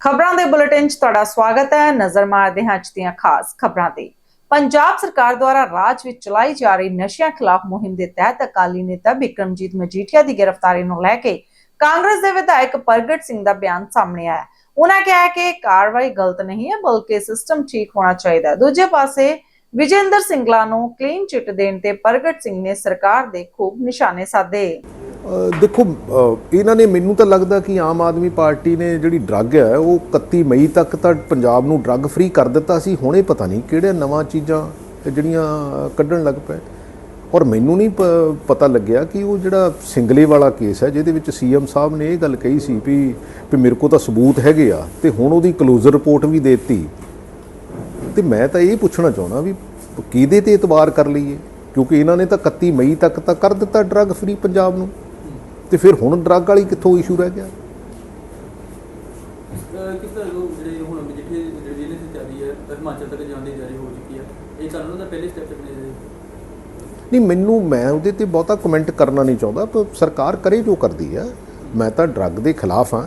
ਖਬਰਾਂ ਦੇ ਬੁਲੇਟਿਨ 'ਚ ਤੁਹਾਡਾ ਸਵਾਗਤ ਹੈ। ਨਜ਼ਰ ਮਾਰਦੇ ਹਾਂ ਅੱਜ ਦੀਆਂ ਖਾਸ ਖਬਰਾਂ ਤੇ ਪੰਜਾਬ ਸਰਕਾਰ ਦੁਆਰਾ ਰਾਜ ਵਿੱਚ ਚਲਾਈ ਜਾ ਰਹੀ ਨਸ਼ਿਆਂ ਖਿਲਾਫ ਮੁਹਿੰਮ ਦੇ ਤਹਿਤ ਅਕਾਲੀ ਨੇਤਾ ਬਿਕਰਮਜੀਤ ਮਜੀਠੀਆ ਦੀ ਗ੍ਰਿਫਤਾਰੀ ਨੂੰ ਲੈ ਕੇ ਕਾਂਗਰਸ ਦੇ ਵਿਧਾਇਕ ਪ੍ਰਗਟ ਸਿੰਘ ਦਾ ਬਿਆਨ ਸਾਹਮਣੇ ਆਇਆ। ਉਹਨਾਂ ਕਿਹਾ ਕਿ ਕਾਰਵਾਈ ਗਲਤ ਨਹੀਂ ਹੈ, ਬਲਕਿ ਸਿਸਟਮ ਠੀਕ ਹੋਣਾ ਚਾਹੀਦਾ ਹੈ। ਦੂਜੇ ਪਾਸੇ ਵਿਜੇਂਦਰ ਸਿੰਗਲਾ ਨੂੰ ਕਲੀਨ ਚਿੱਟ ਦੇਣ ਤੇ ਪ੍ਰਗਟ ਸਿੰਘ ਨੇ ਸਰਕਾਰ ਦੇ ਖੂਬ ਨਿਸ਼ਾਨੇ ਸਾਧੇ। ਦੇਖੋ ਇਹਨਾਂ ਨੇ ਮੈਨੂੰ ਤਾਂ ਲੱਗਦਾ ਕਿ ਆਮ ਆਦਮੀ ਪਾਰਟੀ ਨੇ ਜਿਹੜੀ ਡਰੱਗ ਹੈ, ਉਹ 31 ਮਈ ਤੱਕ ਤਾਂ ਪੰਜਾਬ ਨੂੰ ਡਰੱਗ ਫ੍ਰੀ ਕਰ ਦਿੱਤਾ ਸੀ, ਹੁਣੇ ਪਤਾ ਨਹੀਂ ਕਿਹੜੇ ਨਵਾਂ ਚੀਜ਼ਾਂ ਜਿਹੜੀਆਂ ਕੱਢਣ ਲੱਗ ਪਏ। ਔਰ ਮੈਨੂੰ ਨਹੀਂ ਪ- ਪਤਾ ਲੱਗਿਆ ਕਿ ਉਹ ਜਿਹੜਾ ਸਿੰਗਲੇ ਵਾਲਾ ਕੇਸ ਹੈ, ਜਿਹਦੇ ਵਿੱਚ ਸੀਐਮ ਸਾਹਿਬ ਨੇ ਇਹ ਗੱਲ ਕਹੀ ਸੀ ਵੀ ਵੀ ਮੇਰੇ ਕੋਲ ਤਾਂ ਸਬੂਤ ਹੈਗੇ ਆ, ਤੇ ਹੁਣ ਉਹਦੀ ਕਲੋਜ਼ਰ ਰਿਪੋਰਟ ਵੀ ਦੇਤੀ। ਤੇ ਮੈਂ ਤਾਂ ਇਹ ਪੁੱਛਣਾ ਚਾਹੁੰਦਾ ਵੀ ਕਿਹਦੇ ਤੇ ਇਤਬਾਰ ਕਰ ਲਈਏ? ਕਿਉਂਕਿ ਇਹਨਾਂ ਨੇ ਤਾਂ 31 ਮਈ ਤੱਕ ਤਾਂ ਕਰ ਦਿੱਤਾ ਡਰੱਗ ਫ੍ਰੀ ਪੰਜਾਬ ਨੂੰ। ਤੇ ਫਿਰ ਹੁਣ ਡਰੱਗ ਵਾਲੀ ਕਿੱਥੋਂ ਇਸ਼ੂ ਰਹਿ ਗਿਆ? ਅਹ ਕਿਸ ਤਰ੍ਹਾਂ ਲੋਕ ਜਿਹੜੇ ਹੁਣ ਮਜੀਠੀਆ ਦੀ ਜਿਹੜੀ ਜ਼ਿਲ੍ਹੇ ਦੀ ਤਿਆਰੀ ਹੈ ਤਾਂ ਹਿਮਾਚਲ ਤੱਕ ਜਾਣ ਦੀ ਤਿਆਰੀ ਹੋ ਚੁੱਕੀ ਹੈ ਇਹ ਚੱਲ ਉਹਨਾਂ ਦਾ ਪਹਿਲੇ ਸਟੈਪ ਚੱਕਣੇ ਚਾਹੀਦੇ ਨਹੀਂ ਮੈਨੂੰ ਮੈਂ ਉਹਦੇ ਤੇ ਬਹੁਤਾ ਕਮੈਂਟ ਕਰਨਾ ਨਹੀਂ ਚਾਹੁੰਦਾ ਪਰ ਸਰਕਾਰ ਕਰੇ ਜੋ ਕਰਦੀ ਆ ਮੈਂ ਤਾਂ ਡਰੱਗ ਦੇ ਖਿਲਾਫ ਹਾਂ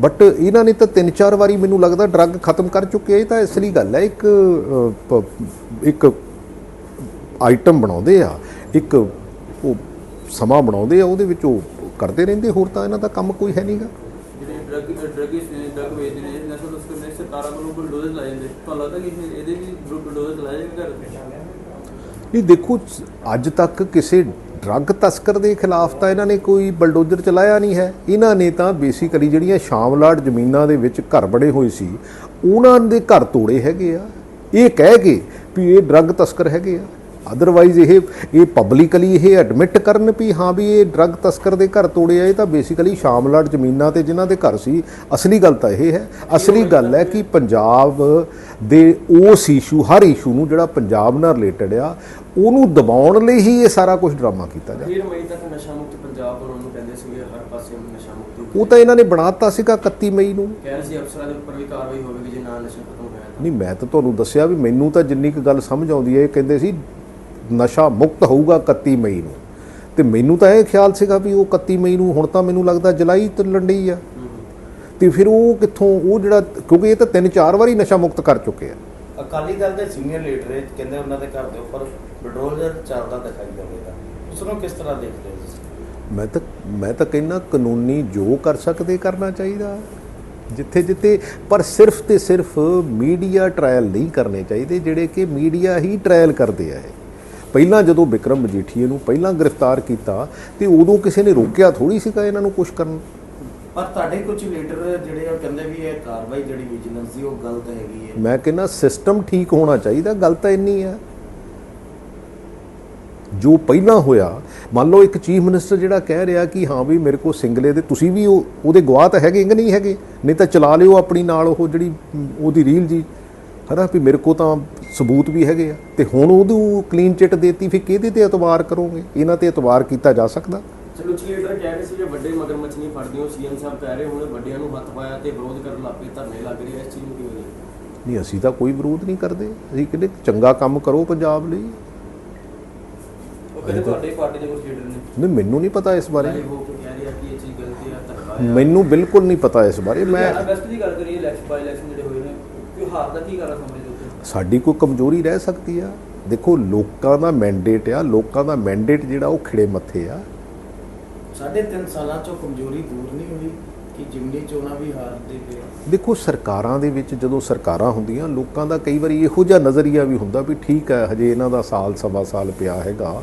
ਬਟ ਇਹਨਾਂ ਨੇ ਤਾਂ ਤਿੰਨ ਚਾਰ ਵਾਰੀ ਮੈਨੂੰ ਲੱਗਦਾ ਡਰੱਗ ਖਤਮ ਕਰ ਚੁੱਕੇ ਆ। ਇਹ ਤਾਂ ਇਸ ਲਈ ਗੱਲ ਹੈ। ਇੱਕ ਇੱਕ ਆਈਟਮ ਬਣਾਉਂਦੇ ਆ ਇੱਕ ਉਹ ਸਮਾਂ ਬਣਾਉਂਦੇ ਆ ਉਹਦੇ ਵਿੱਚ ਉਹ ਕਰਦੇ ਰਹਿੰਦੇ ਹੋਰ ਤਾਂ ਇਹਨਾਂ ਦਾ ਕੰਮ ਕੋਈ ਹੈ ਨਹੀਂਗਾ। ਜਿਹੜੇ ਡਰੱਗ ਡਰੱਗਿਸਟ ਨੇ ਡਰੱਗ ਵੇਚਦੇ ਨੇ ਨਸ਼ਾ ਤਸਕਰ ਨੇ ਸਰਕਾਰਾਂ ਵੱਲੋਂ ਬੁਲਡੋਜ਼ਰ ਲਾਏ ਜਾਂਦੇ। ਤੁਹਾਨੂੰ ਲੱਗਦਾ ਕਿ ਇਹ- ਇਹਦੇ ਵੀ ਬੁਲਡੋਜ਼ਰ ਲਾਏ ਜਾਣਗੇ ਘਰ? ਨਹੀਂ ਦੇਖੋ ਅੱਜ ਤੱਕ ਕਿਸੇ ਡਰੱਗ ਤਸਕਰ ਦੇ ਖਿਲਾਫ ਤਾਂ ਇਹਨਾਂ ਨੇ ਕੋਈ ਬਲਡੋਜ਼ਰ ਚਲਾਇਆ ਨਹੀਂ ਹੈ। ਇਹਨਾਂ ਨੇ ਤਾਂ ਬੇਸਿਕਲੀ ਜਿਹੜੀਆਂ ਸ਼ਾਮਲਾਟ ਜ਼ਮੀਨਾਂ ਦੇ ਵਿੱਚ ਘਰ ਬੜੇ ਹੋਏ ਸੀ ਉਹਨਾਂ ਦੇ ਘਰ ਤੋੜੇ ਹੈਗੇ ਆ। ਇਹ ਕਹਿ ਕੇ ਵੀ ਇਹ ਡਰੱਗ ਤਸਕਰ ਹੈਗੇ ਆ। ਅਦਰਵਾਈਜ਼ ਇਹ ਇਹ ਪਬਲਿਕਲੀ ਇਹ ਐਡਮਿਟ ਕਰਨ ਵੀ ਹਾਂ ਵੀ ਇਹ ਡਰੱਗ ਤਸਕਰ ਦੇ ਘਰ ਤੋੜੇ ਆ ਇਹ ਤਾਂ ਬੇਸਿਕਲੀ ਸ਼ਾਮਲਾਟ ਜ਼ਮੀਨਾਂ ਤੇ ਜਿਨ੍ਹਾਂ ਦੇ ਘਰ ਸੀ। ਅਸਲੀ ਗੱਲ ਤਾਂ ਇਹ ਹੈ। ਅਸਲੀ ਗੱਲ ਹੈ ਕਿ ਪੰਜਾਬ ਦੇ ਉਸ ਇਸ਼ੂ ਹਰ ਇਸ਼ੂ ਨੂੰ ਜਿਹੜਾ ਪੰਜਾਬ ਨਾਲ ਰਿਲੇਟਡ ਆ ਉਹਨੂੰ ਦਬਾਉਣ ਲਈ ਹੀ ਇਹ ਸਾਰਾ ਕੁਝ ਡਰਾਮਾ ਕੀਤਾ ਜਾ ਅਖੀਰ ਮਈ ਤੱਕ ਨਸ਼ਾ ਮੁਕਤ ਪੰਜਾਬ ਬਣਾਉਣ ਨੂੰ ਕਹਿੰਦੇ ਸੀਗੇ ਹਰ ਪਾਸੇ ਨਸ਼ਾ ਮੁਕਤ ਉਹ ਤਾਂ ਇਹਨਾਂ ਨੇ ਬਣਾਤਾ ਸੀਗਾ 31 ਮਈ ਨੂੰ। ਕਹਿ ਰਹੇ ਸੀ ਅਫਸਰਾਂ ਦੇ ਉੱਪਰ ਵੀ ਕਾਰਵਾਈ ਹੋਵੇਗੀ ਜੇ ਨਾ ਨਸ਼ਾ ਖਤਮ ਹੋਇਆ ਨਹੀਂ ਮੈਂ ਤਾਂ ਤੁਹਾਨੂੰ ਦੱਸਿਆ ਵੀ ਮੈਨੂੰ ਤਾਂ ਜਿੰਨੀ ਕੁ ਗੱਲ ਸਮਝ ਆਉਂਦੀ ਹੈ ਇਹ ਕਹਿੰਦੇ ਸੀ ਨਸ਼ਾ ਮੁਕਤ ਹੋਊਗਾ 31 ਮਈ ਨੂੰ। ਤੇ ਮੈਨੂੰ ਤਾਂ ਇਹ ਖਿਆਲ ਸੀਗਾ ਵੀ ਉਹ 31 ਮਈ ਨੂੰ ਹੁਣ ਤਾਂ ਮੈਨੂੰ ਲੱਗਦਾ ਜੁਲਾਈ ਤੇ ਲੰਡੀ ਆ। ਤੇ ਫਿਰ ਉਹ ਕਿੱਥੋਂ ਉਹ ਜਿਹੜਾ ਕਿਉਂਕਿ ਇਹ ਤਾਂ ਤਿੰਨ ਚਾਰ ਵਾਰੀ ਨਸ਼ਾ ਮੁਕਤ ਕਰ ਚੁੱਕੇ ਆ। ਅਕਾਲੀ ਦਲ ਦੇ ਸੀਨੀਅਰ ਲੀਡਰ ਇਹ ਕਹਿੰਦੇ ਉਹਨਾਂ ਦੇ ਘਰ ਦੇ ਉੱਪਰ ਬਲਡੋਜ਼ਰ ਚੱਲਦਾ ਦਿਖਾਈ ਦੇਵੇਗਾ ਉਸ ਨੂੰ ਕਿਸ ਤਰ੍ਹਾਂ ਦੇਖਦੇ ਹੋ ਤੁਸੀਂ? ਮੈਂ ਤਾਂ ਮੈਂ ਤਾਂ ਕਹਿੰਦਾ ਕਾਨੂੰਨੀ ਜੋ ਕਰ ਸਕਦੇ ਕਰਨਾ ਚਾਹੀਦਾ। ਜਿੱਥੇ ਜਿੱਥੇ ਪਰ ਸਿਰਫ ਤੇ ਸਿਰਫ ਮੀਡੀਆ ਟ੍ਰਾਇਲ ਨਹੀਂ ਕਰਨੇ ਚਾਹੀਦੇ ਜਿਹੜੇ ਕਿ ਮੀਡੀਆ ਹੀ ਟ੍ਰਾਇਲ ਕਰਦੇ ਆ ਇਹ। ਪਹਿਲਾਂ ਜਦੋਂ ਵਿਕਰਮ ਮਜੀਠੀਏ ਨੂੰ ਪਹਿਲਾਂ ਗ੍ਰਿਫਤਾਰ ਕੀਤਾ ਤੇ ਉਦੋਂ ਕਿਸੇ ਨੇ ਰੋਕਿਆ ਥੋੜੀ ਸੀਗਾ ਇਹਨਾਂ ਨੂੰ ਕੁਝ ਕਰਨ? ਪਰ ਤੁਹਾਡੇ ਕੁਝ ਲੀਡਰ ਜਿਹੜੇ ਉਹ ਕਹਿੰਦੇ ਵੀ ਇਹ ਕਾਰਵਾਈ ਜਿਹੜੀ ਵਿਜੀਲੈਂਸ ਦੀ ਉਹ ਗਲਤ ਹੈਗੀ ਹੈ। ਮੈਂ ਕਹਿੰਦਾ ਸਿਸਟਮ ਠੀਕ ਹੋਣਾ ਚਾਹੀਦਾ ਗੱਲ ਤਾਂ ਇੰਨੀ ਆ ਜੋ ਪਹਿਲਾਂ ਹੋਇਆ ਮੰਨ ਲਓ ਇੱਕ ਚੀਫ ਮਿਨਿਸਟਰ ਜਿਹੜਾ ਕਹਿ ਰਿਹਾ ਕਿ ਹਾਂ ਵੀ ਮੇਰੇ ਕੋਲ ਸਿੰਗਲੇ ਦੇ ਤੁਸੀਂ ਵੀ ਉਹ ਉਹਦੇ ਗਵਾਹ ਤਾਂ ਹੈਗੇ ਕਿ ਨਹੀਂ ਹੈਗੇ ਨਹੀਂ ਤਾਂ ਚਲਾ ਲਿਓ ਆਪਣੀ ਨਾਲ ਉਹ ਜਿਹੜੀ ਉਹਦੀ ਰੀਲ ਜੀ। ਹਨਾ ਵੀ ਮੇਰੇ ਕੋਲ ਤਾਂ ਸਬੂਤ ਵੀ ਹੈਗੇ ਆ। ਤੇ ਹੁਣ ਉਹਨੂੰ ਕਲੀਨ ਚਿੱਟ ਦੇਤੀ ਫਿਰ ਕਿਹਦੇ ਤੇ ਇਤਬਾਰ ਕਰੋਗੇ? ਇਹਨਾਂ ਤੇ ਇਤਬਾਰ ਕੀਤਾ ਜਾ ਸਕਦਾ? ਚਲੋ ਜੀ ਲੀਡਰ ਕਹਿ ਰਹੇ ਸੀ ਜੇ ਵੱਡੇ ਮਗਰਮੱਛ ਨਹੀਂ ਫੜਦੇ ਹੋ ਸੀਐਮ ਸਾਹਿਬ ਕਹਿ ਰਹੇ ਹੁਣ ਵੱਡਿਆਂ ਨੂੰ ਹੱਥ ਪਾਇਆ ਤੇ ਵਿਰੋਧ ਕਰਨ ਲੱਗ ਪਏ ਧਰਨੇ ਲੱਗ ਰਹੇ ਇਸ ਚੀਜ਼ ਨੂੰ ਕਿਵੇਂ ਨਹੀਂ ਅਸੀਂ ਤਾਂ ਕੋਈ ਵਿਰੋਧ ਨਹੀਂ ਕਰਦੇ। ਅਸੀਂ ਕਹਿੰਦੇ ਚੰਗਾ ਕੰਮ ਕਰੋ ਪੰਜਾਬ ਲਈ। ਉਹ ਕਹਿੰਦੇ ਤੁਹਾਡੇ ਪਾਰਟੀ ਦੇ ਕੁਝ ਲੀਡਰ ਨੇ। ਨਹੀਂ ਮੈਨੂੰ ਨਹੀਂ ਪਤਾ ਇਸ ਬਾਰੇ। ਕੇ ਕਿ ਮੈਨੂੰ ਬਿਲਕੁਲ ਨਹੀਂ ਪਤਾ ਇਸ ਬਾਰੇ। ਮੈਂ ਅਗਸਤ ਦੀ ਗੱਲ ਕਰੀਏ ਇਲੈਕਸ਼ਨ ਬਾਈ ਇਲੈਕਸ਼ਨ ਜਿਹੜੇ ਦਾ ਕੀ ਕਾਰਨ ਸਮਝਦੇ ਹੋ? ਸਾਡੀ ਕੋਈ ਕਮਜ਼ੋਰੀ ਰਹਿ ਸਕਦੀ ਆ। ਦੇਖੋ ਲੋਕਾਂ ਦਾ ਮੈਂਡੇਟ ਆ ਲੋਕਾਂ ਦਾ ਮੈਂਡੇਟ ਜਿਹੜਾ ਉਹ ਖਿੜੇ ਮੱਥੇ ਆ। ਸਾਢੇ ਤਿੰਨ ਸਾਲਾਂ ਚੋਂ ਕਮਜ਼ੋਰੀ ਦੂਰ ਨਹੀਂ ਹੋਈ ਕਿ ਜਿਮਨੀ ਚੋਣਾਂ ਵੀ ਹਾਰਦੇ ਪਏ ਦੇਖੋ ਸਰਕਾਰਾਂ ਦੇ ਵਿੱਚ ਜਦੋਂ ਸਰਕਾਰਾਂ ਹੁੰਦੀਆਂ ਲੋਕਾਂ ਦਾ ਕਈ ਵਾਰੀ ਇਹੋ ਜਿਹਾ ਨਜ਼ਰੀਆ ਵੀ ਹੁੰਦਾ ਵੀ ਠੀਕ ਹੈ ਹਜੇ ਇਹਨਾਂ ਦਾ ਸਾਲ ਸਵਾ ਸਾਲ ਪਿਆ ਹੈਗਾ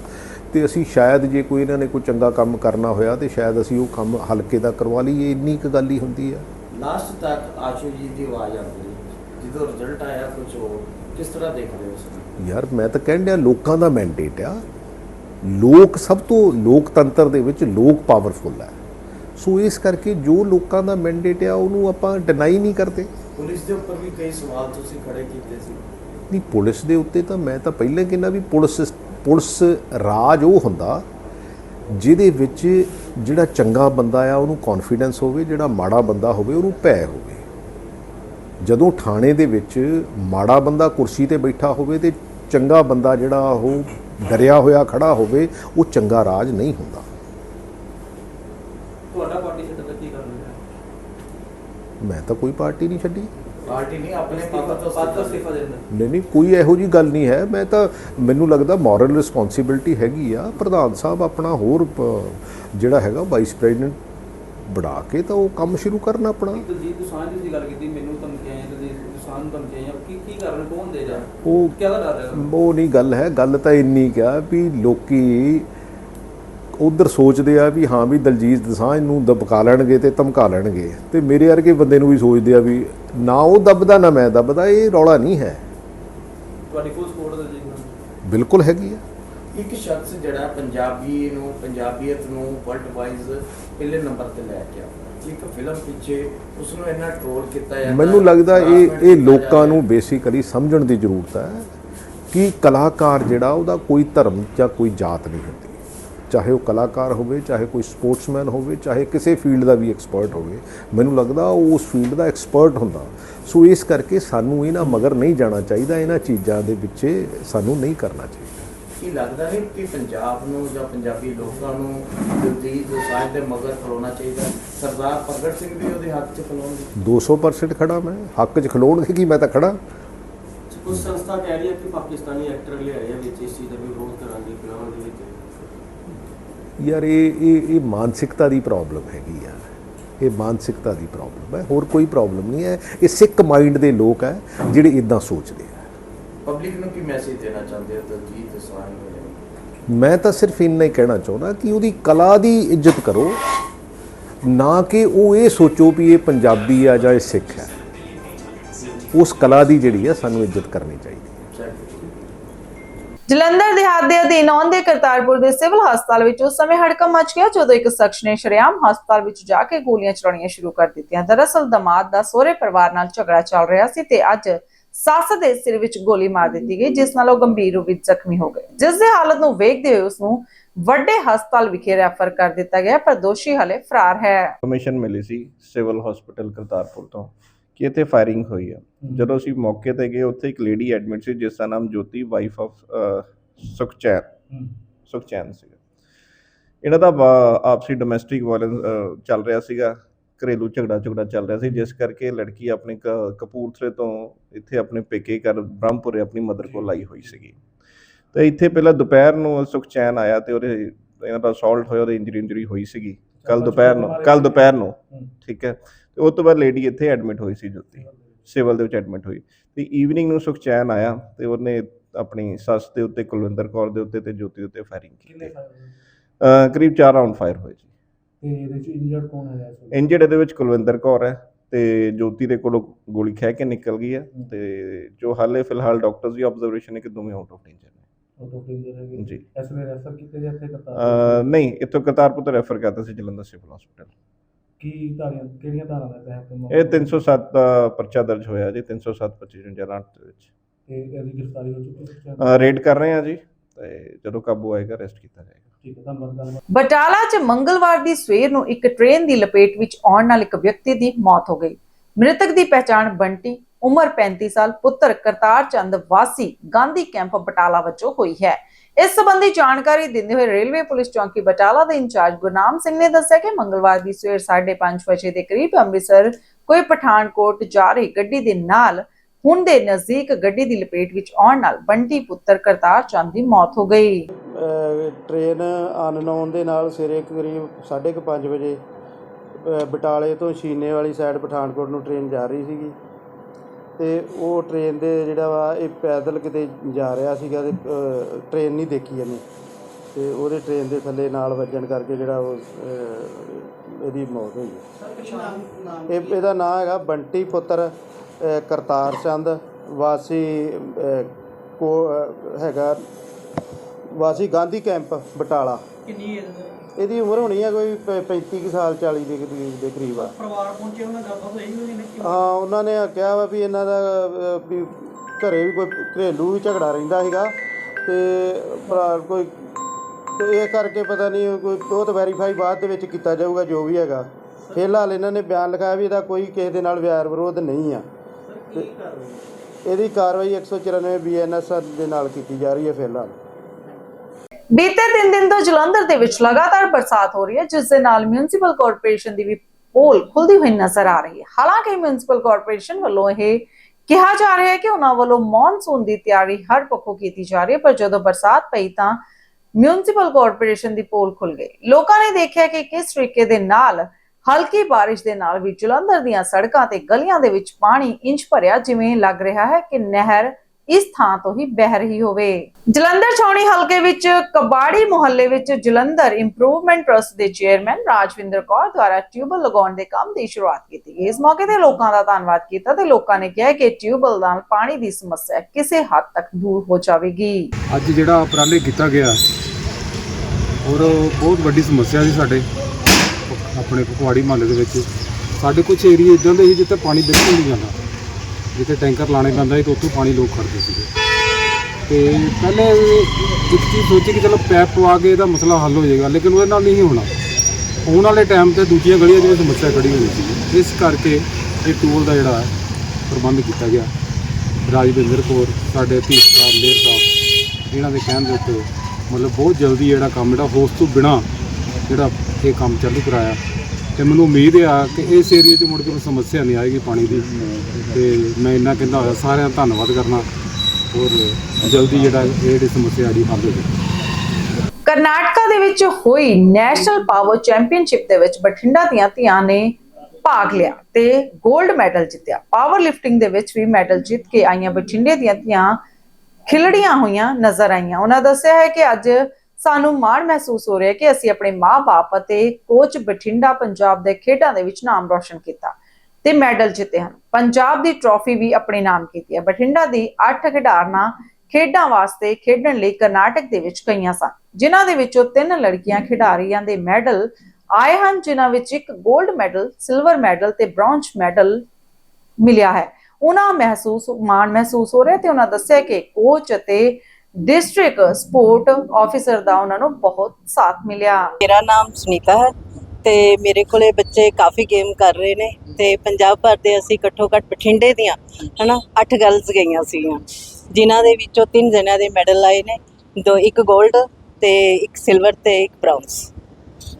ਤੇ ਅਸੀਂ ਸ਼ਾਇਦ ਜੇ ਕੋਈ ਇਹਨਾਂ ਨੇ ਕੋਈ ਚੰਗਾ ਕੰਮ ਕਰਨਾ ਹੋਇਆ ਤੇ ਸ਼ਾਇਦ ਅਸੀਂ ਉਹ ਕੰਮ ਹਲਕੇ ਦਾ ਕਰਵਾ ਲਈਏ। ਇੰਨੀ ਕੁ ਗੱਲ ਹੀ ਹੁੰਦੀ ਆ। ਲਾਸਟ ਤੱਕ ਆਸ਼ੂ ਜੀ ਦੀ ਆਵਾਜ਼ ਆਉਂਦੀ ਰਹੀ ਜਦੋਂ ਰਿਜ਼ਲਟ ਆਇਆ ਕੁਝ ਹੋਰ ਕਿਸ ਤਰ੍ਹਾਂ ਦੇਖਦੇ ਹੋ ਉਸ ਨੂੰ? ਯਾਰ ਮੈਂ ਤਾਂ ਕਹਿਣ ਡਿਆ ਲੋਕਾਂ ਦਾ ਮੈਂਡੇਟ ਆ। ਲੋਕ ਸਭ ਤੋਂ ਲੋਕਤੰਤਰ ਦੇ ਵਿੱਚ ਲੋਕ ਪਾਵਰਫੁਲ ਹੈ ਸੋ ਇਸ ਕਰਕੇ ਜੋ ਲੋਕਾਂ ਦਾ ਮੈਂਡੇਟ ਆ ਉਹਨੂੰ ਆਪਾਂ ਡਿਨਾਈ ਨਹੀਂ ਕਰਦੇ। ਪੁਲਿਸ ਦੇ ਉੱਪਰ ਵੀ ਕਈ ਸਵਾਲ ਤੁਸੀਂ ਖੜੇ ਕੀਤੇ ਸੀ। ਨਹੀਂ ਪੁਲਿਸ ਦੇ ਉੱਤੇ ਤਾਂ ਮੈਂ ਤਾਂ ਪਹਿਲਾਂ ਕਹਿੰਦਾ ਵੀ ਪੁਲਿਸ ਪੁਲਿਸ ਰਾਜ ਉਹ ਹੁੰਦਾ ਜਿਹਦੇ ਵਿੱਚ ਜਿਹੜਾ ਚੰਗਾ ਬੰਦਾ ਆ ਉਹਨੂੰ ਕੌਨਫੀਡੈਂਸ ਹੋਵੇ ਜਿਹੜਾ ਮਾੜਾ ਬੰਦਾ ਹੋਵੇ ਉਹਨੂੰ ਭੈ ਹੋਵੇ। ਜਦੋਂ ਥਾਣੇ ਦੇ ਵਿੱਚ ਮਾੜਾ ਬੰਦਾ ਕੁਰਸੀ ਤੇ ਬੈਠਾ ਹੋਵੇ ਤੇ ਚੰਗਾ ਬੰਦਾ ਜਿਹੜਾ ਉਹ ਡਰਿਆ ਹੋਇਆ ਖੜਾ ਹੋਵੇ ਉਹ ਚੰਗਾ ਰਾਜ ਨਹੀਂ ਹੁੰਦਾ। ਤੁਹਾਡਾ ਪਾਰਟੀ ਛੱਡਣ ਦਾ ਕੀ ਕਾਰਨ ਹੈ? ਮੈਂ ਤਾਂ ਕੋਈ ਪਾਰਟੀ ਨਹੀਂ ਛੱਡੀ। ਪਾਰਟੀ ਨਹੀਂ ਆਪਣੇ ਪਦ ਤੋਂ ਦੇ। ਦਿੰਦਾ ਨਹੀਂ ਨਹੀਂ ਕੋਈ ਇਹੋ ਜੀ ਗੱਲ ਨਹੀਂ ਹੈ। ਮੈਂ ਤਾਂ ਮੈਨੂੰ ਲੱਗਦਾ ਮੋਰਲ ਰਿਸਪੌਂਸਿਬਿਲਟੀ ਹੈਗੀ ਆ। ਪ੍ਰਧਾਨ ਸਾਹਿਬ ਆਪਣਾ ਹੋਰ ਜਿਹੜਾ ਹੈਗਾ ਵਾਈਸ ਪ੍ਰੈਜ਼ੀਡੈਂਟ ਬਣਾ ਕੇ ਤਾਂ ਉਹ ਕੰਮ ਸ਼ੁਰੂ ਕਰਨ ਆਪਣਾ। ਦਲਜੀਤ ਦੋਸਾਂਝ ਦੀ ਗੱਲ ਕੀਤੀ ਮੈਨੂੰ ਧਮਕੀਆਂ ਆਈਆਂ ਦਲਜੀਤ ਦੋਸਾਂਝ ਨੂੰ ਧਮਕੀਆਂ ਆਈਆਂ ਕੀ ਕੀ ਕਾਰਨ ਕੌਣ ਦੇ ਰਿਹਾ ਉਹ ਕਿਹਦਾ ਡਰ ਹੈ ਉਹ ਨਹੀਂ ਗੱਲ ਹੈ ਗੱਲ ਤਾਂ ਇੰਨੀ ਕਿਹਾ ਵੀ ਲੋਕੀ ਉਧਰ ਸੋਚਦੇ ਆ ਵੀ ਹਾਂ ਵੀ ਦਲਜੀਤ ਦਸਾਂਝ ਨੂੰ ਦਬਕਾ ਲੈਣਗੇ ਤੇ ਧਮਕਾ ਲੈਣਗੇ। ਤੇ ਮੇਰੇ ਵਰਗੇ ਬੰਦੇ ਨੂੰ ਵੀ ਸੋਚਦੇ ਆ ਵੀ ਨਾ ਉਹ ਦਬਦਾ ਨਾ ਮੈਂ ਦਬਦਾ ਇਹ ਰੌਲਾ ਨਹੀਂ ਹੈ। ਤੁਹਾਡੀ ਫੁੱਲ ਸਪੋਰਟ ਦਲਜੀਤ ਨਾਲ ਬਿਲਕੁਲ ਹੈਗੀ ਆ। ਇੱਕ ਸ਼ਖਸ ਜਿਹੜਾ ਪੰਜਾਬੀ ਨੂੰ ਪੰਜਾਬੀਅਤ ਨੂੰ ਵਰਲਡ ਵਾਈਜ਼ ਪਹਿਲੇ ਨੰਬਰ ਤੇ ਲੈ ਕੇ ਆਉਂਦਾ ਇੱਕ ਫਿਲਮ ਪਿੱਛੇ ਉਸ ਨੂੰ ਇੰਨਾ ਟ੍ਰੋਲ ਕੀਤਾ ਜਾਂਦਾ ਮੈਨੂੰ ਲੱਗਦਾ ਇਹ ਇਹ ਲੋਕਾਂ ਨੂੰ ਬੇਸਿਕਲੀ ਸਮਝਣ ਦੀ ਜ਼ਰੂਰਤ ਹੈ ਕਿ ਕਲਾਕਾਰ ਜਿਹੜਾ ਉਹਦਾ ਕੋਈ ਧਰਮ ਜਾਂ ਕੋਈ ਜਾਤ ਨਹੀਂ ਹੁੰਦੀ। ਚਾਹੇ ਉਹ ਕਲਾਕਾਰ ਹੋਵੇ ਚਾਹੇ ਕੋਈ ਸਪੋਰਟਸਮੈਨ ਹੋਵੇ ਚਾਹੇ ਕਿਸੇ ਫੀਲਡ ਦਾ ਵੀ ਐਕਸਪਰਟ ਹੋਵੇ ਮੈਨੂੰ ਲੱਗਦਾ ਉਹ ਉਸ ਫੀਲਡ ਦਾ ਐਕਸਪਰਟ ਹੁੰਦਾ। ਸੋ ਇਸ ਕਰਕੇ ਸਾਨੂੰ ਇਹਨਾਂ ਮਗਰ ਨਹੀਂ ਜਾਣਾ ਚਾਹੀਦਾ ਇਹਨਾਂ ਚੀਜ਼ਾਂ ਦੇ ਵਿੱਚ ਸਾਨੂੰ ਨਹੀਂ ਕਰਨਾ ਚਾਹੀਦਾ। ਕੀ ਲੱਗਦਾ ਨਹੀਂ ਕਿ ਪੰਜਾਬ ਨੂੰ ਜਾਂ ਪੰਜਾਬੀ ਲੋਕਾਂ ਨੂੰ ਦਿਲਜੀਤ ਦੋਸਾਂਝ ਦੇ ਮਗਰ ਖਲੋਣਾ ਚਾਹੀਦਾ ਸਰਦਾਰ ਪ੍ਰਗਟ ਸਿੰਘ ਵੀ ਉਹਦੇ ਹੱਥ 'ਚ ਖਲੋਣਗੇ। 200% ਖੜਾ ਮੈਂ। ਹੱਕ 'ਚ ਖਲੋਣਗੇ ਕਿ? ਮੈਂ ਤਾਂ ਖੜਾ। ਕੁਝ ਸੰਸਥਾ ਕਹਿ ਰਹੀ ਹੈ ਕਿ ਪਾਕਿਸਤਾਨੀ ਐਕਟਰ ਲਿਆਏ ਆ ਵਿੱਚ ਇਸ ਚੀਜ਼ ਦਾ ਵੀ ਵਿਰੋਧ ਕਰਨ ਦੀ ਫਿਲਮਾਂ ਦੇ ਵਿੱਚ। ਯਾਰ ਇਹ ਇਹ ਇਹ ਮਾਨਸਿਕਤਾ ਦੀ ਪ੍ਰੋਬਲਮ ਹੈਗੀ ਆ। ਇਹ ਮਾਨਸਿਕਤਾ ਦੀ ਪ੍ਰੋਬਲਮ ਹੈ। ਹੋਰ ਕੋਈ ਪ੍ਰੋਬਲਮ ਨਹੀਂ ਹੈ। ਇਹ ਸਿੱਕ ਮਾਈਂਡ ਦੇ ਲੋਕ ਹੈ ਜਿਹੜੇ ਇਦਾਂ ਸੋਚਦੇ ਆ। ਪਬਲਿਕ ਨੂੰ ਕੀ ਮੈਸੇਜ ਦੇਣਾ ਚਾਹੁੰਦੇ ਹੋ? ਦਿਲਜੀਤ ਦੋਸਾਂਝ ਨੂੰ? ਮੈਂ ਤਾਂ ਸਿਰਫ ਇੰਨਾ ਹੀ ਕਹਿਣਾ ਚਾਹੁੰਦਾ ਕਿ ਉਹਦੀ ਕਲਾ ਦੀ ਇੱਜ਼ਤ ਕਰੋ। ਨਾ ਕਿ ਉਹ ਇਹ ਸੋਚੋ ਵੀ ਇਹ ਪੰਜਾਬੀ ਆ ਜਾਂ ਇਹ ਸਿੱਖ ਹੈ ਉਸ ਕਲਾ ਦੀ ਜਿਹੜੀ ਆ ਸਾਨੂੰ ਇੱਜ਼ਤ ਕਰਨੀ ਚਾਹੀਦੀ। ਹੈ ਜਲੰਧਰ ਦੇਹਾਤ ਦੇ ਅਧੀਨ ਆਉਂਦੇ ਕਰਤਾਰਪੁਰ ਦੇ ਸਿਵਲ ਹਸਪਤਾਲ ਵਿੱਚ ਉਸ ਸਮੇਂ ਹੜਕੰਪ ਮਚ ਗਿਆ ਜਦੋਂ ਇੱਕ ਸ਼ਖਸ ਨੇ ਸ਼ਰੇਆਮ ਹਸਪਤਾਲ ਵਿੱਚ ਜਾ ਕੇ ਗੋਲੀਆਂ ਚਲਾਉਣੀਆਂ ਸ਼ੁਰੂ ਕਰ ਦਿੱਤੀਆਂ। ਦਰਅਸਲ ਦਮਾਦ ਦਾ ਸਹੁਰੇ ਪਰਿਵਾਰ ਨਾਲ ਝਗੜਾ ਚੱਲ ਰਿਹਾ ਸੀ ਤੇ ਅੱਜ ਸੱਸ ਦੇ ਸਿਰ ਵਿੱਚ ਗੋਲੀ ਮਾਰ ਦਿੱਤੀ ਗਈ ਜਿਸ ਨਾਲ ਉਹ ਗੰਭੀਰ ਰੂਪ ਵਿੱਚ ਜ਼ਖਮੀ ਹੋ ਗਏ। ਜਿਸ ਦੇ ਹਾਲਤ ਨੂੰ ਵੇਖਦੇ ਹੋਏ ਉਸ ਨੂੰ ਵੱਡੇ ਹਸਪਤਾਲ ਵਿਖੇ ਰੈਫਰ ਕਰ ਦਿੱਤਾ ਗਿਆ ਪਰ ਦੋਸ਼ੀ ਹਲੇ ਫਰਾਰ ਹੈ। ਇਨਫੋਰਮੇਸ਼ਨ ਮਿਲੀ ਸੀ ਸਿਵਲ ਹਸਪੀਟਲ ਕਰਤਾਰਪੁਰ ਤੋਂ ਕਿ ਇੱਥੇ ਫਾਇਰਿੰਗ ਹੋਈ ਆ। ਜਦੋਂ ਅਸੀਂ ਮੌਕੇ ਤੇ ਗਏ ਉੱਥੇ ਇੱਕ ਲੇਡੀ ਐਡਮਿਟ ਸੀ ਜਿਸ ਦਾ ਨਾਮ ਜੋਤੀ ਵਾਈਫ ਆਫ ਸੁਖਚੈਨ। ਸੁਖਚੈਨ ਸੀ ਇਹਨਾਂ ਦਾ ਆਪਸੀ ਡੋਮੈਸਟਿਕ ਵਾਇਲੈਂਸ ਚੱਲ ਰਿਹਾ ਸੀਗਾ। ਘਰੇਲੂ ਝਗੜਾ ਝਗੜਾ ਚੱਲ ਰਿਹਾ ਸੀ ਜਿਸ ਕਰਕੇ ਲੜਕੀ ਆਪਣੇ ਕਪੂਰਥਲੇ ਤੋਂ ਇੱਥੇ ਆਪਣੇ ਪੇਕੇ ਘਰ ਬ੍ਰਹਮਪੁਰੇ ਆਪਣੀ ਮਦਰ ਕੋਲ ਆਈ ਹੋਈ ਸੀਗੀ। ਤੇ ਇੱਥੇ ਪਹਿਲਾਂ ਦੁਪਹਿਰ ਨੂੰ ਸੁਖਚੈਨ ਆਇਆ ਤੇ ਉਹਦੇ ਇਹਨਾਂ ਦਾ ਅਸੌਲਟ ਹੋਇਆ ਉਹਦੇ ਇੰਜਰੀ ਇੰਜਰੀ ਹੋਈ ਸੀਗੀ। ਕੱਲ ਦੁਪਹਿਰ ਨੂੰ ਕੱਲ ਦੁਪਹਿਰ ਨੂੰ ਠੀਕ ਹੈ। ਤੇ ਉਸ ਤੋਂ ਬਾਅਦ ਲੇਡੀ ਇੱਥੇ ਐਡਮਿਟ ਹੋਈ ਸੀ ਜੋਤੀ ਸਿਵਲ ਦੇ ਵਿੱਚ ਐਡਮਿਟ ਹੋਈ। ਤੇ ਈਵਨਿੰਗ ਨੂੰ ਸੁਖਚੈਨ ਆਇਆ ਤੇ ਉਹਨੇ ਆਪਣੀ ਸੱਸ ਦੇ ਉੱਤੇ ਕੁਲਵਿੰਦਰ ਕੌਰ ਦੇ ਉੱਤੇ ਤੇ ਜੋਤੀ ਦੇ ਉੱਤੇ ਫਾਇਰਿੰਗ ਕੀਤੀ। ਕਰੀਬ 4 ਰਾਉਂਡ ਫਾਇਰ ਹੋਏ ਤੇ ਇਹਦੇ ਚ ਇੰਜਰਡ ਕੌਣ ਹੈ ਇਸ ਵੇਲੇ? ਇੰਜਰਡ ਇਹਦੇ ਵਿੱਚ ਕੁਲਵਿੰਦਰ ਕੌਰ ਹੈ ਤੇ ਜੋਤੀ ਦੇ ਕੋਲੋਂ ਗੋਲੀ ਖਹਿ ਕੇ ਨਿਕਲ ਗਈ ਹੈ ਤੇ ਜੋ ਹਾਲੇ ਫਿਲਹਾਲ ਡਾਕਟਰਸ ਦੀ ਆਬਜ਼ਰਵੇਸ਼ਨ ਹੈ ਕਿ ਦੋਵੇਂ ਆਊਟ ਆਫ ਡੇਂਜਰ ਨੇ। ਤੋਂ ਇੰਜਰ ਹੈਗੇ ਜੀ। ਇਸ ਵੇਲੇ ਰੈਫਰ ਕੀਤੇ ਜਾਂਦੇ ਅਹ ਕਰਤਾ ਨਹੀਂ ਇੱਥੋਂ ਕਰਤਾਰਪੁਰ ਤੋਂ ਰੈਫਰ ਕਰਤਾ ਸੀ ਜਲੰਧਰ ਸਿਵਲ ਹਸਪੀਟਲ ਕੀ ਧਾਰੀਆਂ ਕਿਹੜੀਆਂ ਧਾਰਾਂ ਦੇ ਤਹਿਤ ਇਹ 307 ਦਾ ਪਰਚਾ ਦਰਜ ਹੋਇਆ ਜੀ 307 25 ਜਨਾਟ ਦੇ ਵਿੱਚ। ਤੇ ਇਹਦੀ ਗ੍ਰਿਫਤਾਰੀ ਹੋ ਚੁੱਕੀ ਹੈ? ਅਹ ਰੇਡ ਕਰ ਰਹੇ ਹਾਂ ਜੀ ਤੇ ਜਦੋਂ ਕਾਬੂ ਆਏਗਾ ਅਰੈਸਟ ਕੀਤਾ ਜਾਏਗਾ। ਬਟਾਲਾ 'ਚ ਮੰਗਲਵਾਰ ਦੀ ਸਵੇਰ ਨੂੰ ਇੱਕ ਟ੍ਰੇਨ ਦੀ ਲਪੇਟ ਵਿੱਚ ਆਉਣ ਨਾਲ ਇੱਕ ਵਿਅਕਤੀ ਦੀ ਮੌਤ ਹੋ ਗਈ। ਮ੍ਰਿਤਕ ਦੀ ਪਹਿਚਾਣ ਬੰਟੀ, ਉਮਰ 35 ਸਾਲ, ਪੁੱਤਰ ਕਰਤਾਰ ਚੰਦ ਵਾਸੀ, ਗਾਂਧੀ ਕੈਂਪ ਬਟਾਲਾ ਵਜੋਂ ਹੋਈ ਹੈ। ਇਸ ਸੰਬੰਧੀ ਜਾਣਕਾਰੀ ਦਿੰਦੇ ਹੋਏ ਰੇਲਵੇ ਪੁਲਿਸ ਚੌਂਕੀ ਬਟਾਲਾ ਦੇ ਇੰਚਾਰਜ ਗੁਰਨਾਮ ਸਿੰਘ ਨੇ ਦੱਸਿਆ ਕਿ ਮੰਗਲਵਾਰ ਦੀ ਸਵੇਰ 5:30 ਵਜੇ ਦੇ ਕਰੀਬ ਅੰਮ੍ਰਿਤਸਰ, ਕੋਈ ਪਠਾਨਕੋਟ ਜਾ ਰਹੀ ਗੱਡੀ ਦੇ ਨਾਲ ਹੁਣ ਦੇ ਨਜ਼ਦੀਕ ਗੱਡੀ ਦੀ ਲਪੇਟ ਵਿੱਚ ਆਉਣ ਨਾਲ ਬੰਟੀ ਪੁੱਤਰ ਕਰਤਾਰ ਚੰਦ ਦੀ ਮੌਤ ਹੋ ਗਈ। ਟ੍ਰੇਨ ਅਨਨੋਨ ਦੇ ਨਾਲ ਸਵੇਰੇ ਕਰੀਬ 5:30 ਵਜੇ ਬਟਾਲੇ ਤੋਂ ਸ਼ੀਨੇ ਵਾਲੀ ਸਾਈਡ ਪਠਾਨਕੋਟ ਨੂੰ ਟ੍ਰੇਨ ਜਾ ਰਹੀ ਸੀਗੀ। ਤੇ ਉਹ ਟ੍ਰੇਨ ਦੇ ਜਿਹੜਾ ਵਾ ਇਹ ਪੈਦਲ ਕਿਤੇ ਜਾ ਰਿਹਾ ਸੀਗਾ ਤੇ ਟ੍ਰੇਨ ਨਹੀਂ ਦੇਖੀ ਇਹਨੇ। ਤੇ ਉਹਦੇ ਟ੍ਰੇਨ ਦੇ ਥੱਲੇ ਨਾਲ ਵੱਜਣ ਕਰਕੇ ਜਿਹੜਾ ਉਹ ਇਹਦੀ ਮੌਤ ਹੋਈ। ਇਹ ਇਹਦਾ ਨਾਮ ਹੈਗਾ ਬੰਟੀ ਪੁੱਤਰ। ਕਰਤਾਰ ਚੰਦ ਵਾਸੀ ਕੋ ਹੈਗਾ ਵਾਸੀ ਗਾਂਧੀ ਕੈਂਪ ਬਟਾਲਾ। ਕਿੰਨੀ ਇਹਦੀ ਉਮਰ ਹੋਣੀ ਹੈ ਕੋਈ ਪ- 35 ਕੁ ਸਾਲ 40 ਦੇ ਕਰੀਬ ਦੇ ਕਰੀਬ ਆ। ਪਰਿਵਾਰ ਪਹੁੰਚੇ ਉਹਨਾਂ ਗੱਲਬਾਤ ਹੋਈ ਹੋਈ ਨੇ ਹਾਂ ਉਹਨਾਂ ਨੇ ਕਿਹਾ ਵਾ ਵੀ ਇਹਨਾਂ ਦਾ ਵੀ ਘਰੇ ਵੀ ਕੋਈ ਘਰੇਲੂ ਵੀ ਝਗੜਾ ਰਹਿੰਦਾ ਸੀਗਾ ਤੇ ਭਰਾ ਕੋਈ ਤੇ ਇਹ ਕਰਕੇ ਪਤਾ ਨਹੀਂ ਕੋਈ ਉਹ ਤਾਂ ਵੈਰੀਫਾਈ ਬਾਅਦ ਦੇ ਵਿੱਚ ਕੀਤਾ ਜਾਊਗਾ ਜੋ ਵੀ ਹੈਗਾ। ਫਿਲਹਾਲ ਇਹਨਾਂ ਨੇ ਬਿਆਨ ਲਿਖਾਇਆ ਵੀ ਇਹਦਾ ਕੋਈ ਕਿਸੇ ਦੇ ਨਾਲ ਵੈਰ ਵਿਰੋਧ ਨਹੀਂ ਆ। ਤੇ ਇਹਦੀ ਕਾਰਵਾਈ 194 ਬੀਐਨਐਸ ਦੇ ਨਾਲ ਕੀਤੀ ਜਾ ਰਹੀ ਹੈ ਫਿਲਹਾਲ। ਬੀਤੇ ਤਿੰਨ ਦਿਨ ਤੋਂ ਜਲੰਧਰ ਦੇ ਵਿੱਚ ਲਗਾਤਾਰ ਬਰਸਾਤ ਹੋ ਰਹੀ ਹੈ, ਜਿਸ ਦੇ ਨਾਲ ਮਿਊਨਿਸਪਲ ਕਾਰਪੋਰੇਸ਼ਨ ਦੀ ਵੀ ਪੋਲ ਖੁੱਲਦੀ ਹੋਈ ਨਜ਼ਰ ਆ ਰਹੀ ਹੈ। ਹਾਲਾਂਕਿ ਮਿਊਨਿਸਪਲ ਕਾਰਪੋਰੇਸ਼ਨ ਵੱਲੋਂ ਇਹ ਕਿਹਾ ਜਾ ਰਿਹਾ ਹੈ ਕਿ ਉਹਨਾਂ ਵੱਲੋਂ ਮੌਨਸੂਨ ਦੀ ਤਿਆਰੀ ਹਰ ਪੱਖੋਂ ਕੀਤੀ ਜਾ ਰਹੀ ਹੈ, ਪਰ ਜਦੋਂ ਬਰਸਾਤ ਪਈ ਤਾਂ ਮਿਊਨਿਸਪਲ ਕਾਰਪੋਰੇਸ਼ਨ ਦੀ ਪੋਲ ਖੁੱਲ ਗਈ। ਲੋਕਾਂ ਨੇ ਦੇਖਿਆ ਕਿ ਕਿਸ ਤਰੀਕੇ ਦੇ ਨਾਲ ਹਲਕੀ ਬਾਰਿਸ਼ ਦੇ ਨਾਲ ਵੀ ਜਲੰਧਰ ਦੀਆਂ ਸੜਕਾਂ ਤੇ ਗਲੀਆਂ ਦੇ ਵਿੱਚ ਪਾਣੀ ਇੰਚ ਭਰਿਆ ਜਿਵੇਂ ਲੱਗ ਰਿਹਾ ਹੈ ਕਿ ਨਹਿਰ ਇਸ ਥਾਂ ਤੋਂ ਹੀ ਬਹਿ ਰਹੀ ਹੋਵੇ। ਜਲੰਧਰ ਛਾਉਣੀ ਹਲਕੇ ਵਿੱਚ ਕਬਾੜੀ ਮੁਹੱਲੇ ਵਿੱਚ ਜਲੰਧਰ ਇੰਪਰੂਵਮੈਂਟ ਟਰਸਟ ਦੇ ਚੇਅਰਮੈਨ ਰਾਜਵਿੰਦਰ ਕੌਰ ਦੁਆਰਾ ਟਿਊਬਲ ਲਗਾਉਣ ਦੇ ਕੰਮ ਦੀ ਸ਼ੁਰੂਆਤ ਕੀਤੀ। ਗਈ ਇਸ ਮੌਕੇ ਤੇ ਲੋਕਾਂ ਦਾ ਧੰਨਵਾਦ ਕੀਤਾ ਤੇ ਲੋਕਾਂ ਨੇ ਕਿਹਾ ਕਿ ਟਿਊਬਲ ਨਾਲ ਪਾਣੀ ਦੀ ਸਮੱਸਿਆ ਕਿਸੇ ਹੱਦ ਤੱਕ ਦੂਰ ਹੋ ਜਾਵੇਗੀ। ਅੱਜ ਜਿਹੜਾ ਉਪਰਾਲੇ ਕੀਤਾ ਗਿਆ, ਔਰ ਬਹੁਤ ਵੱਡੀ ਸਮੱਸਿਆ ਸੀ ਸਾਡੇ। ਆਪਣੇ ਪਕਵਾੜੀ ਮਹੱਲੇ ਦੇ ਵਿੱਚ। ਸਾਡੇ ਕੁਝ ਏਰੀਆ ਇਦਾਂ ਦੇ ਸੀ ਜਿੱਥੇ ਪਾਣੀ ਬਿਲਕੁਲ ਨਹੀਂ ਜਾਂਦਾ। ਜਿੱਥੇ ਟੈਂਕਰ ਲਾਣੇ ਪੈਂਦਾ ਸੀ ਤੇ ਉੱਥੋਂ ਪਾਣੀ ਲੋਕ ਖੜਦੇ ਸੀਗੇ। ਤੇ ਪਹਿਲੇ ਇੱਕ ਚੀਜ਼ ਸੋਚੀ ਕਿ ਚਲੋ ਪੈਪ ਪਵਾ ਕੇ ਇਹਦਾ ਮਸਲਾ ਹੱਲ ਹੋ ਜਾਏਗਾ, ਲੇਕਿਨ ਉਹਦੇ ਨਾਲ ਨਹੀਂ ਹੋਣਾ। ਆਉਣ ਵਾਲੇ ਟਾਈਮ ਤੇ ਦੂਜੀਆਂ ਗਲੀਆਂ 'ਚ ਵੀ ਸਮੱਸਿਆ ਖੜੀ ਹੋਣੀ ਸੀ। ਇਸ ਕਰਕੇ ਇਹ ਟੂਲ ਦਾ ਜਿਹੜਾ ਹੈ, ਪ੍ਰਬੰਧ ਕੀਤਾ ਗਿਆ। ਰਾਜਵਿੰਦਰ ਕੌਰ, ਸਾਡੇ ਧੀ ਸਾਹਿਬ ਮੇਰ ਸਾਹਿਬ ਇਹਨਾਂ ਦੇ ਕਹਿਣ ਦੇ ਉੱਤੇ ਮਤਲਬ ਬਹੁਤ ਜਲਦੀ ਜਿਹੜਾ ਕੰਮ ਜਿਹੜਾ ਹੋਸ ਤੋਂ ਬਿਨਾ ਜਿਹੜਾ ਇਹ ਕੰਮ ਚਾਲੂ ਕਰਾਇਆ। ਤੇ ਮੈਨੂੰ ਉਮੀਦ ਆ ਕਿ ਇਸ ਏਰੀਆ 'ਚ ਮੁੜ ਕੇ ਕੋਈ ਸਮੱਸਿਆ ਨਹੀਂ ਆਏਗੀ ਪਾਣੀ ਦੀ। ਤੇ ਮੈਂ ਇੰਨਾ ਕਹਿੰਦਾ ਹੋਇਆ, ਸਾਰਿਆਂ ਦਾ ਧੰਨਵਾਦ ਕਰਨਾ। ਔਰ ਜਲਦੀ ਜਿਹੜਾ ਇਹ ਜਿਹੜੀ ਸਮੱਸਿਆ ਜਿਹੜੀ ਹੱਲ ਹੋ ਜਾਵੇ। ਕਰਨਾਟਕਾ ਦੇ ਵਿੱਚ ਹੋਈ ਨੈਸ਼ਨਲ ਪਾਵਰ ਚੈਂਪੀਅਨਸ਼ਿਪ ਦੇ ਵਿੱਚ ਬਠਿੰਡਾ ਦੀਆਂ ਧੀਆਂ ਨੇ ਭਾਗ ਲਿਆ ਤੇ 골ਡ ਮੈਡਲ ਜਿੱਤਿਆ। ਪਾਵਰ ਲਿਫਟਿੰਗ ਦੇ ਵਿੱਚ ਵੀ ਮੈਡਲ ਜਿੱਤ ਕੇ ਆਈਆਂ ਬਠਿੰਡੇ ਦੀਆਂ ਧੀਆਂ ਖਿਲੜੀਆਂ ਹੋਈਆਂ ਨਜ਼ਰ ਆਈਆਂ। ਉਹਨਾਂ ਦੱਸਿਆ ਹੈ ਕਿ ਅੱਜ ਸਾਨੂੰ ਮਾਣ ਮਹਿਸੂਸ ਹੋ ਰਿਹਾ ਕਿ ਅਸੀਂ ਆਪਣੇ ਮਾਪੇ ਅਤੇ ਕੋਚ ਬਠਿੰਡਾ ਪੰਜਾਬ ਦੇ ਖੇਡਾਂ ਦੇ ਵਿੱਚ ਨਾਮ ਰੋਸ਼ਨ ਕੀਤਾ ਤੇ ਮੈਡਲ ਜਿੱਤੇ ਹਨ। ਪੰਜਾਬ ਦੀ ਟਰੋਫੀ ਵੀ ਆਪਣੇ ਨਾਮ ਕੀਤੀ ਹੈ। ਬਠਿੰਡਾ ਦੀ 8 ਖਿਡਾਰਨਾਂ ਖੇਡਾਂ ਵਾਸਤੇ ਖੇਡਣ ਲਈ ਕਰਨਾਟਕ ਦੇ ਵਿੱਚ ਗਈਆਂ ਸਨ, ਜਿਨ੍ਹਾਂ ਦੇ ਵਿੱਚੋਂ ਤਿੰਨ ਲੜਕੀਆਂ ਖਿਡਾਰੀਆਂ ਦੇ ਮੈਡਲ ਆਏ ਹਨ, ਜਿਨ੍ਹਾਂ ਵਿੱਚ ਇੱਕ 골ਡ ਮੈਡਲ ਸਿਲਵਰ ਮੈਡਲ ਤੇ ਬ੍ਰੌਂਜ ਮੈਡਲ ਮਿਲਿਆ ਹੈ। ਉਹਨਾਂ ਮਹਿਸੂਸ, ਮਾਣ ਮਹਿਸੂਸ ਹੋ ਰਿਹਾ ਤੇ ਉਹਨਾਂ ਦੱਸਿਆ ਕਿ ਕੋਚ ਅਤੇ ਡਿਸਟ੍ਰਿਕਟ ਸਪੋਰਟ ਆਫੀਸਰ ਦਾ ਉਹਨਾਂ ਨੂੰ ਬਹੁਤ ਸਾਥ ਮਿਲਿਆ। ਮੇਰਾ ਨਾਮ ਸੁਨੀਤਾ ਹੈ ਤੇ ਮੇਰੇ ਕੋਲੇ ਬੱਚੇ ਕਾਫੀ ਗੇਮ ਕਰ ਰਹੇ ਨੇ ਤੇ ਪੰਜਾਬ ਭਰ ਦੇ ਅਸੀਂ ਘੱਟੋ ਘੱਟ ਬਠਿੰਡੇ ਦੀਆਂ, ਹਨਾ 8 ਗਰਲਸ ਗਈਆਂ ਸੀਗੀਆਂ, ਜਿਨ੍ਹਾਂ ਦੇ ਵਿੱਚੋਂ ਤਿੰਨ ਜਣਿਆਂ ਦੇ ਮੈਡਲ ਆਏ ਨੇ, ਦੋ ਇੱਕ 골ਡ ਤੇ ਇੱਕ ਸਿਲਵਰ ਤੇ ਇੱਕ ਬ੍ਰਾਊਨਸ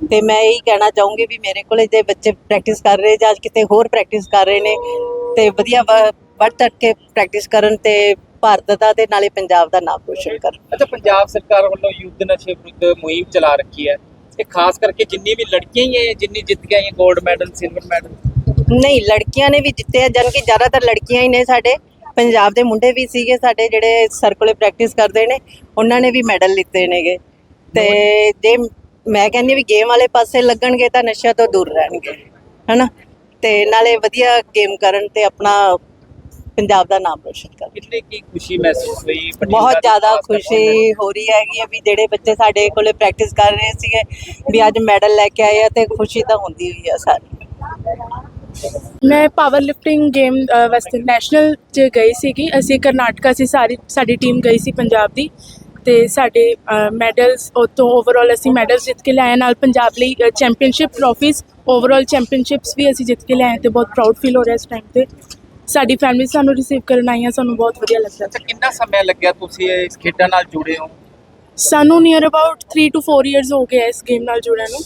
ਤੇ ਮੈਂ ਇਹੀ ਕਹਿਣਾ ਚਾਹੂੰਗੀ ਵੀ ਮੇਰੇ ਕੋਲੇ ਜੇ ਬੱਚੇ ਪ੍ਰੈਕਟਿਸ ਕਰ ਰਹੇ ਜਾਂ ਕਿਤੇ ਹੋਰ ਪ੍ਰੈਕਟਿਸ ਕਰ ਰਹੇ ਨੇ ਤੇ ਵਧੀਆ ਵ- ਵੱਧ ਤੱਕ ਕੇ ਪ੍ਰੈਕਟਿਸ ਕਰਨ ਤੇ ਭਾਰਤ ਦਾ ਤੇ ਨਾਲੇ ਪੰਜਾਬ ਦਾ ਨਾਮ ਰੋਸ਼ਨ ਕਰਨ। ਅੱਛਾ ਪੰਜਾਬ ਸਰਕਾਰ ਵੱਲੋਂ ਯੁੱਧ ਨਸ਼ੇ ਵਿਰੁੱਧ ਮੁਹਿੰਮ ਚਲਾ ਰੱਖੀ ਹੈ। ਇਹ ਖਾਸ ਕਰਕੇ ਜਿੰਨੀ ਵੀ ਲੜਕੀਆਂ ਹੀ ਹੈ ਜਿੰਨੀ ਜਿੱਤ ਕੇ ਆਈਆਂ 골ਡ ਮੈਡਲ ਸਿਲਵਰ ਮੈਡਲ ਨਹੀਂ ਲੜਕੀਆਂ ਨੇ ਵੀ ਜਿੱਤੇ ਆ ਜਾਣੀ ਕਿ ਜ਼ਿਆਦਾਤਰ ਲੜਕੀਆਂ ਹੀ ਨੇ ਸਾਡੇ। ਪੰਜਾਬ ਦੇ ਮੁੰਡੇ ਵੀ ਸੀਗੇ ਸਾਡੇ ਜਿਹੜੇ ਸਰਕੂਲਰ ਪ੍ਰੈਕਟਿਸ ਕਰਦੇ ਨੇ ਉਹਨਾਂ ਨੇ ਵੀ ਮੈਡਲ ਲਿੱਤੇ ਨੇਗੇ। ਤੇ ਜੇ ਮੈਂ ਕਹਿੰਦੀ ਹਾਂ ਵੀ ਗੇਮ ਵਾਲੇ ਪਾਸੇ ਲੱਗਣਗੇ ਤਾਂ ਨਸ਼ਿਆਂ ਤੋਂ ਦੂਰ ਰਹਿਣਗੇ ਹਨਾ? ਤੇ ਨਾਲੇ ਵਧੀਆ ਗੇਮ ਕਰਨ ਤੇ ਆਪਣਾ ਪੰਜਾਬ ਦਾ ਨਾਮ ਰੋਸ਼ਨ ਕਰਨ ਕਿੰਨੀ ਕੀ ਖੁਸ਼ੀ ਮਹਿਸੂਸ ਹੋਈ? ਬਹੁਤ ਜ਼ਿਆਦਾ ਖਾਸ ਹੋ। ਰਹੀ ਹੈਗੀ ਵੀ ਜਿਹੜੇ ਬੱਚੇ ਸਾਡੇ ਕੋਲੇ ਪ੍ਰੈਕਟਿਸ ਕਰ ਰਹੇ ਸੀਗੇ ਵੀ ਅੱਜ ਮੈਡਲ ਲੈ ਕੇ ਆਏ ਆ ਤੇ ਖੁਸ਼ੀ ਤਾਂ ਹੁੰਦੀ ਹੋਈ ਆ ਸਾਰੀ। ਮੈਂ ਪਾਵਰ ਲਿਫਟਿੰਗ ਗੇਮ ਵਾਸਤੇ ਨੈਸ਼ਨਲ 'ਚ ਗਈ ਸੀਗੀ। ਅਸੀਂ ਕਰਨਾਟਕਾ ਸੀ ਸਾਰੀ ਸਾਡੀ ਟੀਮ ਗਈ ਸੀ ਪੰਜਾਬ ਦੀ। ਤੇ ਸਾਡੇ ਮੈਡਲਸ ਤੋਂ ਓਵਰਆਲ ਅਸੀਂ ਮੈਡਲਸ ਜਿੱਤ ਕੇ ਲਿਆਏ। ਨਾਲ ਪੰਜਾਬ ਲਈ ਚੈਂਪੀਅਨਸ਼ਿਪ ਟਰੋਫੀਜ਼ ਓਵਰਆਲ ਚੈਂਪੀਅਨਸ਼ਿਪਸ ਵੀ ਅਸੀਂ ਜਿੱਤ ਕੇ ਲਿਆਏ ਤੇ ਬਹੁਤ ਪ੍ਰਾਊਡ ਫੀਲ ਹੋ ਰਿਹਾ ਇਸ ਟਾਈਮ ਤੇ। ਸਾਡੀ ਫੈਮਿਲੀ ਸਾਨੂੰ ਰਿਸੀਵ ਕਰਨ ਆਈਆਂ ਸਾਨੂੰ ਬਹੁਤ ਵਧੀਆ ਲੱਗਦਾ। ਅੱਛਾ ਕਿੰਨਾ ਸਮਾਂ ਲੱਗਿਆ ਤੁਸੀਂ ਇਸ ਖੇਡਾਂ ਨਾਲ ਜੁੜੇ ਹੋ? ਸਾਨੂੰ ਨੀਅਰ ਅਬਾਊਟ 3 ਟੂ 4 ਇਅਰਸ ਹੋ ਗਏ ਇਸ ਗੇਮ ਨਾਲ ਜੁੜਿਆ ਨੂੰ।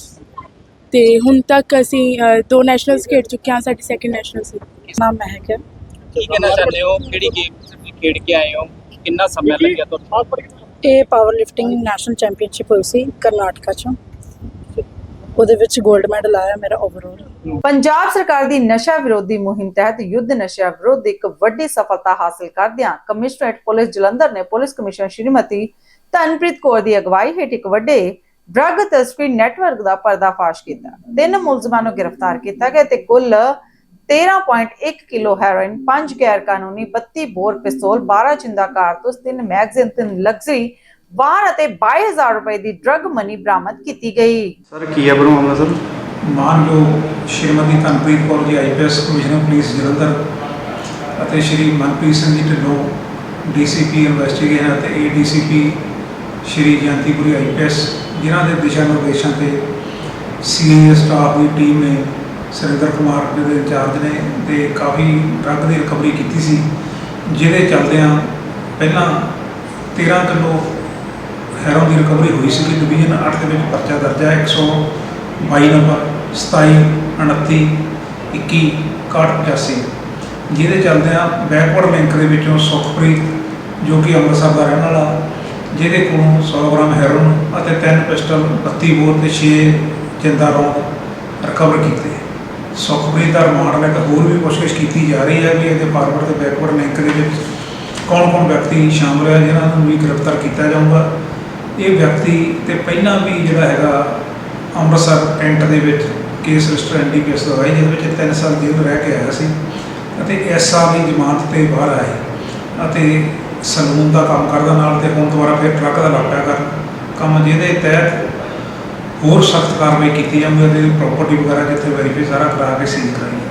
ਤੇ ਹੁਣ ਤੱਕ ਅਸੀਂ ਅ, ਦੋ ਨੈਸ਼ਨਲਸ ਖੇਡ ਚੁੱਕੇ ਹਾਂ ਸਾਡੀ ਸੈਕਿੰਡ ਨੈਸ਼ਨਲ ਸੀ। ਨਾਮ ਮਹਿਕ ਹੈ ਕੀ ਕਹਿਣਾ ਚਾਹੁੰਦੇ ਹੋ? ਕਿਹੜੀ ਗੇਮ ਤੁਸੀਂ ਖੇਡ ਕੇ ਆਏ ਹੋ? ਕਿੰਨਾ ਸਮਾਂ ਲੱਗਿਆ ਤੁਹਾਨੂੰ? ਇਹ ਪਾਵਰ ਲਿਫਟਿੰਗ ਨੈਸ਼ਨਲ ਚੈਂਪੀਅਨਸ਼ਿਪ ਹੋਈ ਸੀ ਕਰਨਾਟਕਾ ਚੋਂ। ਉਹਦੇ ਵਿੱਚ 골ਡ ਮੈਡਲ ਆਇਆ ਮੇਰਾ ਓਵਰਆਲ ਪੰਜਾਬ ਸਰਕਾਰ ਦੀ ਨਸ਼ਾ ਵਿਰੋਧੀ ਮੁਹਿੰਮ ਤਹਿਤ ਯੁੱਧ ਨਸ਼ਾ ਵਿਰੁੱਧ ਇੱਕ ਵੱਡੀ ਸਫਲਤਾ ਹਾਸਲ ਕਰਦਿਆਂ ਕਮਿਸ਼ਨਰੇਟ ਪੁਲਿਸ ਜਲੰਧਰ ਨੇ ਪੁਲਿਸ ਕਮਿਸ਼ਨਰ ਸ਼੍ਰੀਮਤੀ ਧਨਪ੍ਰੀਤ ਕੌਰ ਦੀ ਅਗਵਾਈ ਹੇਠ ਇੱਕ ਵੱਡੇ ਡਰੱਗ ਤਸਕਰੀ ਨੈਟਵਰਕ ਦਾ ਪਰਦਾਫਾਸ਼ ਕੀਤਾ। ਤਿੰਨ ਮੁਲਜ਼ਮਾਂ ਨੂੰ ਗ੍ਰਿਫਤਾਰ ਕੀਤਾ ਗਿਆ ਤੇ ਕੁੱਲ 13.1 ਕਿਲੋ ਹੈਰੋਇਨ 5 ਗੈਰ ਕਾਨੂੰਨੀ 32 ਬੋਰ ਪਿਸਤੌਲ 12 ਜਿੰਦਾ ਕਾਰਤੂਸ 3 ਮੈਗਜ਼ੀਨ 3 ਲਗਜ਼ਰੀ ਵਾਹਨ ਅਤੇ 22000 ਰੁਪਏ ਦੀ ਡਰੱਗ ਮਨੀ ਬਰਾਮਦ ਕੀਤੀ ਗਈ। ਸਰ ਕੀ ਹੈ ਬਰੂ ਮਾਮਲਾ ਸਰ? ਮਾਨਯੋਗ Shrimati Dhanpreet Kaur ji IPS commissioner police Jalandhar ਅਤੇ ਸ਼੍ਰੀ ਮਨਪ੍ਰੀਤ ਸਿੰਘ ਜੀ ਢਿੱਲੋਂ ਡੀਸੀਪੀ ਇਨਵੈਸਟੀਗੇਸ਼ਨ ਅਤੇ ਏਡੀਸੀਪੀ ਸ਼੍ਰੀ ਜਯੰਤੀਪੁਰੀ ਆਈਪੀਐਸ ਜਿਨ੍ਹਾਂ ਦੇ ਦਿਸ਼ਾ ਨਿਰਦੇਸ਼ਾਂ ਤੇ ਸੀਨੀਅਰ ਸਟਾਫ ਦੀ ਟੀਮ ਨੇ ਸੁਰਿੰਦਰ ਕੁਮਾਰ ਜੀ ਦੇ ਇੰਚਾਰਜ ਨੇ ਤੇ ਕਾਫੀ ਡਰੱਗ ਦੀ ਰਿਕਵਰੀ ਕੀਤੀ ਸੀ ਜਿਹਦੇ ਚੱਲਦਿਆਂ ਪਹਿਲਾਂ 13 ਕਿਲੋ ਹੈਰੋਨ ਦੀ ਰਿਕਵਰੀ ਹੋਈ ਸੀ ਡਿਵੀਜ਼ਨ 8 ਦੇ ਵਿੱਚ ਪਰਚਾ ਦਰਜ ਹੈ 122 ਨੰਬਰ 27 29 21 6185 ਜਿਹਦੇ ਚੱਲਦਿਆਂ ਬੈਕਵਰਡ ਲਿੰਕ ਦੇ ਵਿੱਚੋਂ ਸੁਖਪ੍ਰੀਤ, ਜੋ ਕਿ ਅੰਮ੍ਰਿਤਸਰ ਦਾ ਰਹਿਣ ਵਾਲਾ, ਜਿਹਦੇ ਕੋਲੋਂ 100 ਗ੍ਰਾਮ ਹੈਰੋਨ ਅਤੇ ਤਿੰਨ ਪਿਸਟਲ 32 ਬੋਰ ਤੇ 6 ਜਿੰਦਾ ਰੌਂਦ ਰਿਕਵਰ ਕੀਤੇ। ਸੁਖਪ੍ਰੀਤ ਦਾ ਰਿਮਾਂਡ ਲੈ ਕੇ ਹੋਰ ਵੀ ਪੁੱਛਗਿੱਛ ਕੀਤੀ ਜਾ ਰਹੀ ਹੈ ਵੀ ਇਹਦੇ ਫਾਰਵਰਡ ਤੇ ਬੈਕਵਰਡ ਲਿੰਕ ਦੇ ਵਿੱਚ ਕੌਣ-ਕੌਣ ਵਿਅਕਤੀ ਸ਼ਾਮਲ ਹੈ, ਜਿਨ੍ਹਾਂ ਨੂੰ ਵੀ ਗ੍ਰਿਫਤਾਰ ਕੀਤਾ ਜਾਊਗਾ। ਇਹ ਵਿਅਕਤੀ ਤੇ ਪਹਿਲਾਂ ਵੀ ਜਿਹੜਾ ਹੈਗਾ ਅੰਮ੍ਰਿਤਸਰ ਕੈਂਟ ਦੇ ਵਿੱਚ ਕੇਸ ਰਜਿਸਟਰ ਐਨਡੀਪੀਐਸ ਦਾ ਹੋਇਆ ਜਿਹਦੇ ਵਿੱਚ 3 ਸਾਲ ਜੇਲ੍ਹ ਰਹਿ ਕੇ ਆਇਆ ਸੀ ਅਤੇ ਇਸ ਸਾਲ ਦੀ ਜ਼ਮਾਨਤ ਤੇ ਬਾਹਰ ਆਏ ਅਤੇ ਸਲੂਨ ਦਾ ਕੰਮ ਕਰਦਾ ਨਾਲ ਤੇ ਹੁਣ ਦੁਬਾਰਾ ਫਿਰ ਟਰੱਕ ਦਾ ਲਾਪਿਆ ਪਿਆ ਕਰਨ ਕੰਮ ਜਿਹਦੇ ਤਹਿਤ ਹੋਰ ਸਖਤ ਕਾਰਵਾਈ ਕੀਤੀ ਜਾਂਦੀ ਹੈ ਅਤੇ ਪ੍ਰਾਪਰਟੀ ਵਗੈਰਾ ਜਿੱਥੇ ਵੈਰੀਫਾਈ ਸਾਰਾ ਕਰਾ ਕੇ ਸੀਲ ਕਰਾਈ।